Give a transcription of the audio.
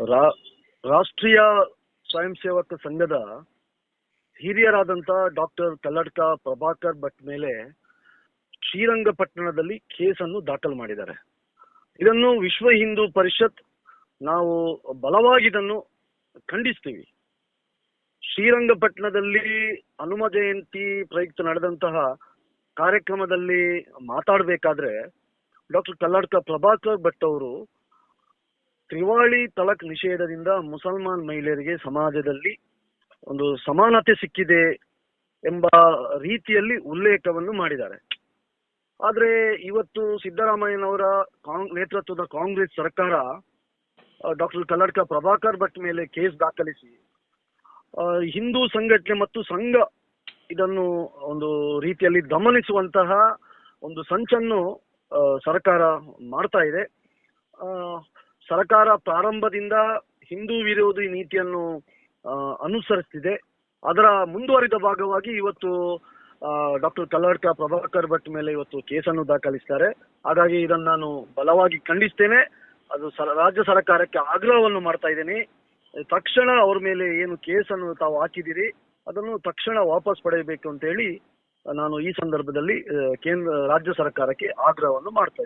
ರಾಷ್ಟ್ರೀಯ ಸ್ವಯಂ ಸೇವಕ ಸಂಘದ ಹಿರಿಯರಾದಂತ ಡಾಕ್ಟರ್ ಕಲ್ಲಡ್ಕ ಪ್ರಭಾಕರ್ ಭಟ್ ಮೇಲೆ ಶ್ರೀರಂಗಪಟ್ಟಣದಲ್ಲಿ ಕೇಸನ್ನು ದಾಖಲು ಮಾಡಿದ್ದಾರೆ. ಇದನ್ನು ವಿಶ್ವ ಹಿಂದೂ ಪರಿಷತ್ ನಾವು ಬಲವಾಗಿ ಇದನ್ನು ಖಂಡಿಸ್ತೀವಿ. ಶ್ರೀರಂಗಪಟ್ಟಣದಲ್ಲಿ ಹನುಮ ಜಯಂತಿ ಪ್ರಯುಕ್ತ ನಡೆದಂತಹ ಕಾರ್ಯಕ್ರಮದಲ್ಲಿ ಮಾತಾಡಬೇಕಾದ್ರೆ ಡಾಕ್ಟರ್ ಕಲ್ಲಡ್ಕ ಪ್ರಭಾಕರ್ ಭಟ್ ಅವರು ತ್ರಿವಾಳಿ ತಲಕ್ ನಿಷೇಧದಿಂದ ಮುಸಲ್ಮಾನ್ ಮಹಿಳೆಯರಿಗೆ ಸಮಾಜದಲ್ಲಿ ಒಂದು ಸಮಾನತೆ ಸಿಕ್ಕಿದೆ ಎಂಬ ರೀತಿಯಲ್ಲಿ ಉಲ್ಲೇಖವನ್ನು ಮಾಡಿದ್ದಾರೆ. ಆದ್ರೆ ಇವತ್ತು ಸಿದ್ದರಾಮಯ್ಯನವರ ನೇತೃತ್ವದ ಕಾಂಗ್ರೆಸ್ ಸರ್ಕಾರ ಡಾಕ್ಟರ್ ಕಲ್ಲಡ್ಕ ಪ್ರಭಾಕರ್ ಭಟ್ ಮೇಲೆ ಕೇಸ್ ದಾಖಲಿಸಿ ಹಿಂದೂ ಸಂಘಟನೆ ಮತ್ತು ಸಂಘ ಇದನ್ನು ಒಂದು ರೀತಿಯಲ್ಲಿ ದಮನಿಸುವಂತಹ ಒಂದು ಸಂಚನ್ನು ಸರ್ಕಾರ ಮಾಡ್ತಾ ಇದೆ. ಸರ್ಕಾರ ಪ್ರಾರಂಭದಿಂದ ಹಿಂದೂ ವಿರೋಧಿ ನೀತಿಯನ್ನು ಅನುಸರಿಸ್ತಿದೆ. ಅದರ ಮುಂದುವರಿದ ಭಾಗವಾಗಿ ಇವತ್ತು ಡಾಕ್ಟರ್ ಕಲ್ಲಡ್ಕ ಪ್ರಭಾಕರ್ ಭಟ್ ಮೇಲೆ ಇವತ್ತು ಕೇಸನ್ನು ದಾಖಲಿಸ್ತಾರೆ. ಹಾಗಾಗಿ ಇದನ್ನು ನಾನು ಬಲವಾಗಿ ಖಂಡಿಸ್ತೇನೆ. ಅದು ರಾಜ್ಯ ಸರ್ಕಾರಕ್ಕೆ ಆಗ್ರಹವನ್ನು ಮಾಡ್ತಾ ಇದ್ದೀನಿ. ತಕ್ಷಣ ಅವ್ರ ಮೇಲೆ ಏನು ಕೇಸನ್ನು ತಾವು ಹಾಕಿದಿರಿ ಅದನ್ನು ತಕ್ಷಣ ವಾಪಸ್ ಪಡೆಯಬೇಕು ಅಂತ ಹೇಳಿ ನಾನು ಈ ಸಂದರ್ಭದಲ್ಲಿ ಕೇಂದ್ರ, ರಾಜ್ಯ ಸರ್ಕಾರಕ್ಕೆ ಆಗ್ರಹವನ್ನು ಮಾಡ್ತಾ